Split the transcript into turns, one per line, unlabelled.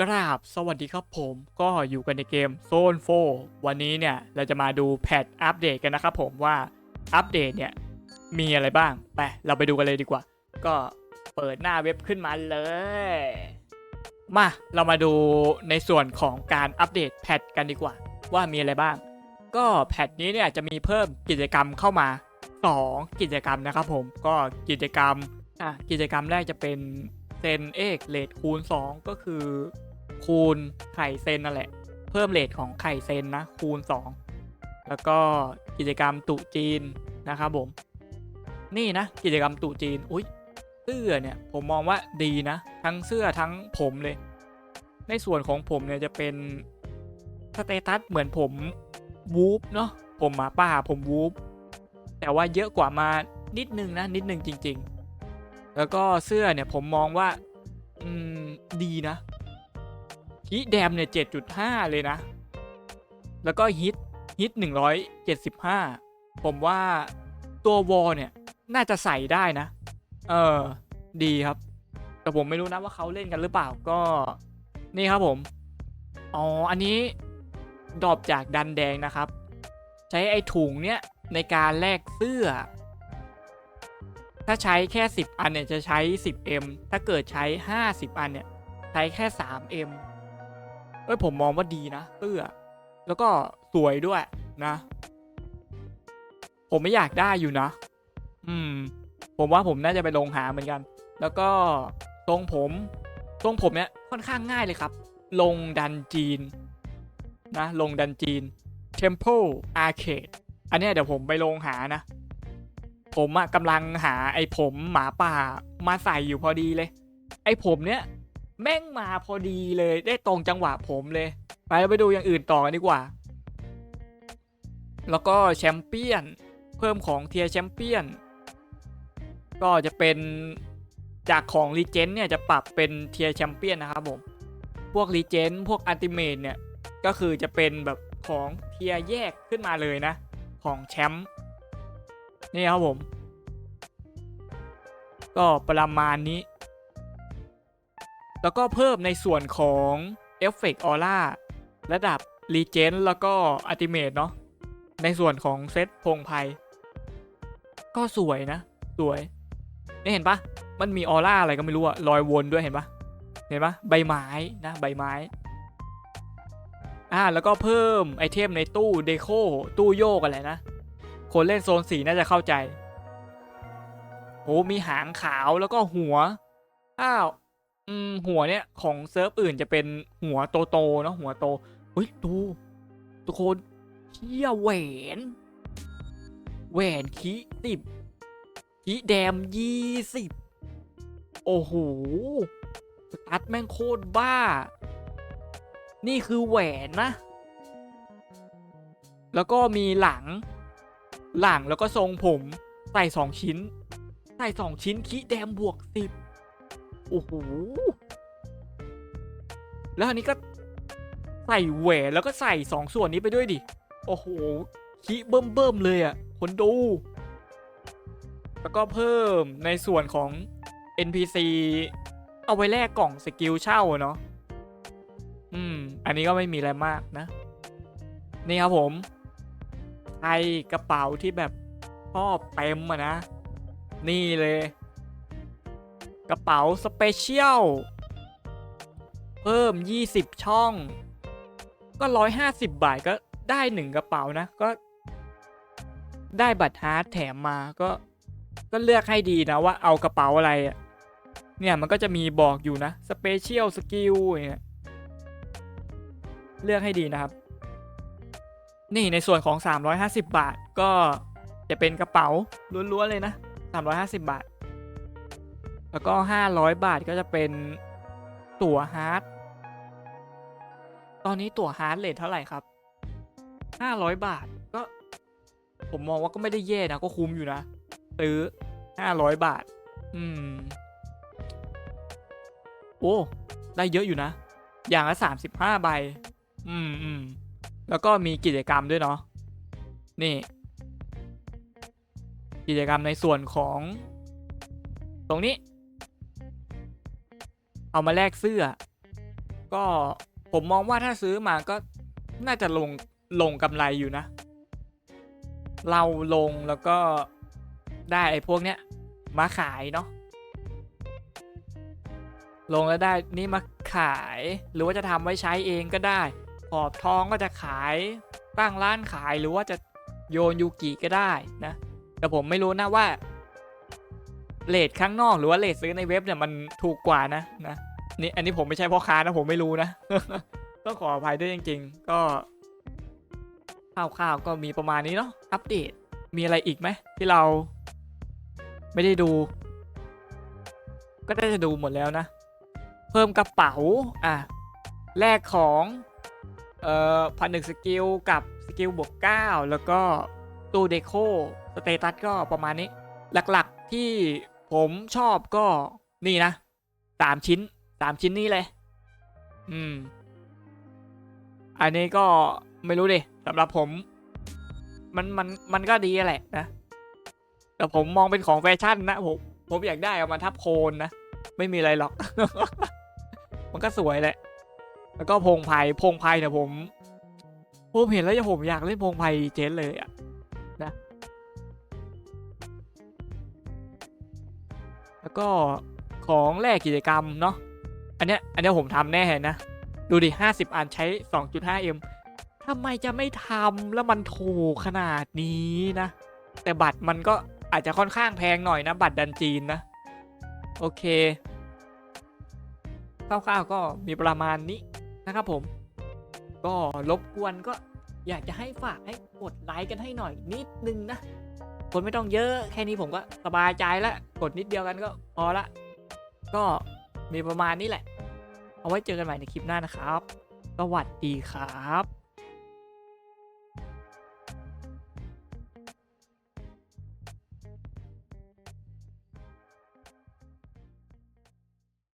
กราบสวัสดีครับผมก็อยู่กันในเกมโซนโฟวันนี้เนี่ย เราจะมาดูแพทอัปเดตกันนะครับผมว่าอัปเดตเนี่ย มีอะไรบ้าง ไป เราไปดูกันเลยดีกว่า ก็เปิดหน้าเว็บขึ้นมาเลย มาเรามาดูในส่วนของการอัปเดตแพทกันดีกว่า ว่ามีอะไรบ้าง ก็แพทนี้เนี่ยจะมีเพิ่มกิจกรรมเข้ามา 2 กิจกรรมนะครับผมก็กิจกรรมอะกิจกรรมแรกจะเป็นเซนเอกเลทคูณ 2 ก็คือ คูณไข่เซนนั่นแหละ เพิ่มเลทของไข่เซนนะ คูณ 2 แล้วก็กิจกรรมตุจีนนะครับผม นี่นะ กิจกรรมตุจีน อุ้ยเสื้อเนี่ย ผมมองว่าดีนะ ทั้งเสื้อทั้งผมเลย ในส่วนของผมเนี่ยจะเป็นสเตตัสเหมือนผมวูฟเนาะผมหมาป่าผมวูฟแต่ว่าเยอะกว่ามานิดนึงนะ นิดนึงจริง ๆ แล้วก็เสื้อเนี่ยผมมองว่า อืม ดีนะ ฮิแดมเนี่ยเจ็ดจุดห้าเลยนะ แล้วก็ฮิตฮิตหนึ่งร้อยเจ็ดสิบห้าผมว่าตัววอลเนี่ย น่าจะใส่ได้นะ เออ ดีครับ แต่ผมไม่รู้นะว่าเขาเล่นกันหรือเปล่าก็ นี่ครับผม อ๋อ อันนี้ดอปจากดันแดงนะครับ ใช้ไอ้ถุงเนี้ยในการแลกเสื้อ ถ้าใช้แค่ 10 อันเนี่ยจะใช้ 10M ถ้าเกิดใช้ 50 อันเนี่ย ใช้แค่ 3M เอ้ยผมมองว่าดีนะเสื้อ แล้วก็สวยด้วยนะ ผมไม่อยากได้อยู่นะ อืม ผมว่าผมน่าจะไปลงหาเหมือนกัน แล้วก็ทรงผมทรงผมเนี่ยค่อนข้างง่ายเลยครับ ลงดันจีน นะ ลงดันจีน Temple Arcade อันนี้เดี๋ยวผมไปลงหานะ ผมอะกำลังหาไอ้ผมหมาป่ามาใส่อยู่พอดีเลย ไอ้ผมเนี้ย แม่งมาพอดีเลยได้ตรงจังหวะผมเลย ไปเราไปดูอย่างอื่นต่อกันดีกว่า แล้วก็แชมเปี้ยน เพิ่มของเทียแชมเปี้ยน ก็จะเป็นจากของรีเจนเนี่ยจะปรับเป็นเทียแชมเปี้ยนนะครับผม พวกรีเจนพวกอัลติเมทเนี่ย ก็คือจะเป็นแบบของเทียแยกขึ้นมาเลยนะ ของแชมป์นี่ครับผม ก็ประมาณนี้ แล้วก็เพิ่มในส่วนของเอฟเฟกต์ออร่าระดับรีเจนแล้วก็อัติเมทเนาะในส่วนของเซตพงไพก็สวยนะ สวยนี่เห็นปะมันมีออร่าอะไรก็ไม่รู้อะลอยวนด้วยเห็นปะเห็นปะใบไม้นะใบไม้อ่าแล้วก็เพิ่มไอเทมในตู้เดโคตู้โยกอะไรนะ คนเล่นโซนสีน่าจะเข้าใจโอ้มีหางขาวแล้วก็หัวอ้าว อืมหัวเนี่ยของเซิร์ฟอื่นจะเป็นหัวโตโตๆเนาะหัวโตเฮ้ยดูทุกคนเชี่ยแหวนแหวนคีสิบคีแดมยี่สิบโอ้โหสตัดแม่งโคตรบ้า นี่คือแหวนนะ แล้วก็มีหลัง หลังแล้วก็ทรงผม ใส่สองชิ้น ใส่สองชิ้นคีแดมบวกสิบ โอ้โหแล้วอันนี้ก็ใส่แหวนแล้วก็ใส่สองส่วนนี้ไปด้วยดิ โอ้โหคีเบิ่มเบิ่มๆเลยอะ่ะ คนดู แล้วก็เพิ่มในส่วนของ NPC เอาไว้แลกกล่องสกิลเช่าเนาะ อืม อันนี้ก็ไม่มีอะไรมากนะ นี่ครับผมไอกระเป๋าที่แบบชอบเต็มอะนะ นี่เลย กระเป๋าสเปเชียลเพิ่ม 20 ช่อง ก็ 150 บาทก็ได้หนึ่งกระเป๋านะ ก็ ได้บัตรฮาร์ดแถมมาก็ก็เลือกให้ดีนะว่าเอากระเป๋าอะไร เนี่ยมันก็จะมีบอกอยู่นะสเปเชียลสกิลเนี่ยเลือกให้ดีนะครับ นี่ในส่วนของ 350 บาทก็จะเป็นกระเป๋าล้วนๆเลยนะ 350 บาท แล้วก็ 500 บาทก็จะเป็นตั๋วฮาร์ดตอนนี้ตั๋วฮาร์ดเลทเท่าไหร่ครับ 500 บาทก็ ผมมองว่าก็ไม่ได้แย่นะ ก็คุ้มอยู่นะซื้อ 500 บาท อืม โอ้ ได้เยอะอยู่นะ อย่างละ 35 ใบ อืมอืมแล้วก็มีกิจกรรมด้วยเนาะนี่ กิจกรรมในส่วนของ ตรงนี้ เอามาแลกเสื้อ ก็ผมมองว่าถ้าซื้อมาก็น่าจะลงลงกำไรอยู่นะ เราลงแล้วก็ได้ไอ้พวกเนี้ยมาขายเนาะลงแล้วได้นี่มาขายหรือว่าจะทำไว้ใช้เองก็ได้ขอบทองก็จะขายตั้งร้านขายหรือว่าจะโยนยูกิก็ได้นะแต่ผมไม่รู้นะว่า เลทข้างนอกหรือว่าเลทซื้อในเว็บเนี่ยมันถูกกว่านะนะนี่อันนี้ผมไม่ใช่พ่อค้านะผมไม่รู้นะต้องขออภัยด้วยจริง ๆ ก็ข่าวๆก็มีประมาณนี้เนาะอัปเดตมีอะไรอีกไหมที่เรา ไม่ได้ดู ก็ได้จะดูหมดแล้วนะ เพิ่มกระเป๋าอะแลกของเอ่อพันหนึ่งสกิลกับสกิลบวก9แล้วก็ตู้เดโคสเตตัสก็ประมาณนี้ หลักๆที่ผมชอบก็นี่นะสามชิ้นสามชิ้นนี้เลย อืม อันนี้ก็ไม่รู้ดิสำหรับผม มันมันมันก็ดีแหละนะ แต่ผมมองเป็นของแฟชั่นนะผมผมอยากได้เอามาทับโคนนะ ไม่มีอะไรหรอก มันก็สวยแหละ แล้วก็พงไพ่พงไพ่เนี่ยผมผมเห็นแล้วผมอยากเล่นพงไพ่เจนเลยอะนะ แล้วก็ของแลกกิจกรรมเนาะอันเนี้ยอันเนี้ยผมทำแน่นะ ดูดิห้าสิบอันใช้ 2.5M ทำไมจะไม่ทำแล้วมันถูกขนาดนี้นะ แต่บัตรมันก็อาจจะค่อนข้างแพงหน่อยนะ บัตรดันจีนนะ โอเคคร่าวๆก็มีประมาณนี้นะครับผม ก็รบกวนก็อยากจะให้ฝากให้กดไลค์กันให้หน่อยนิดนึงนะ คนไม่ต้องเยอะแค่นี้ผมก็สบายใจแล้วกดนิดเดียวกันก็พอละ ก็มีประมาณนี้แหละ เอาไว้เจอกันใหม่ในคลิปหน้านะครับ สวัสดีครับ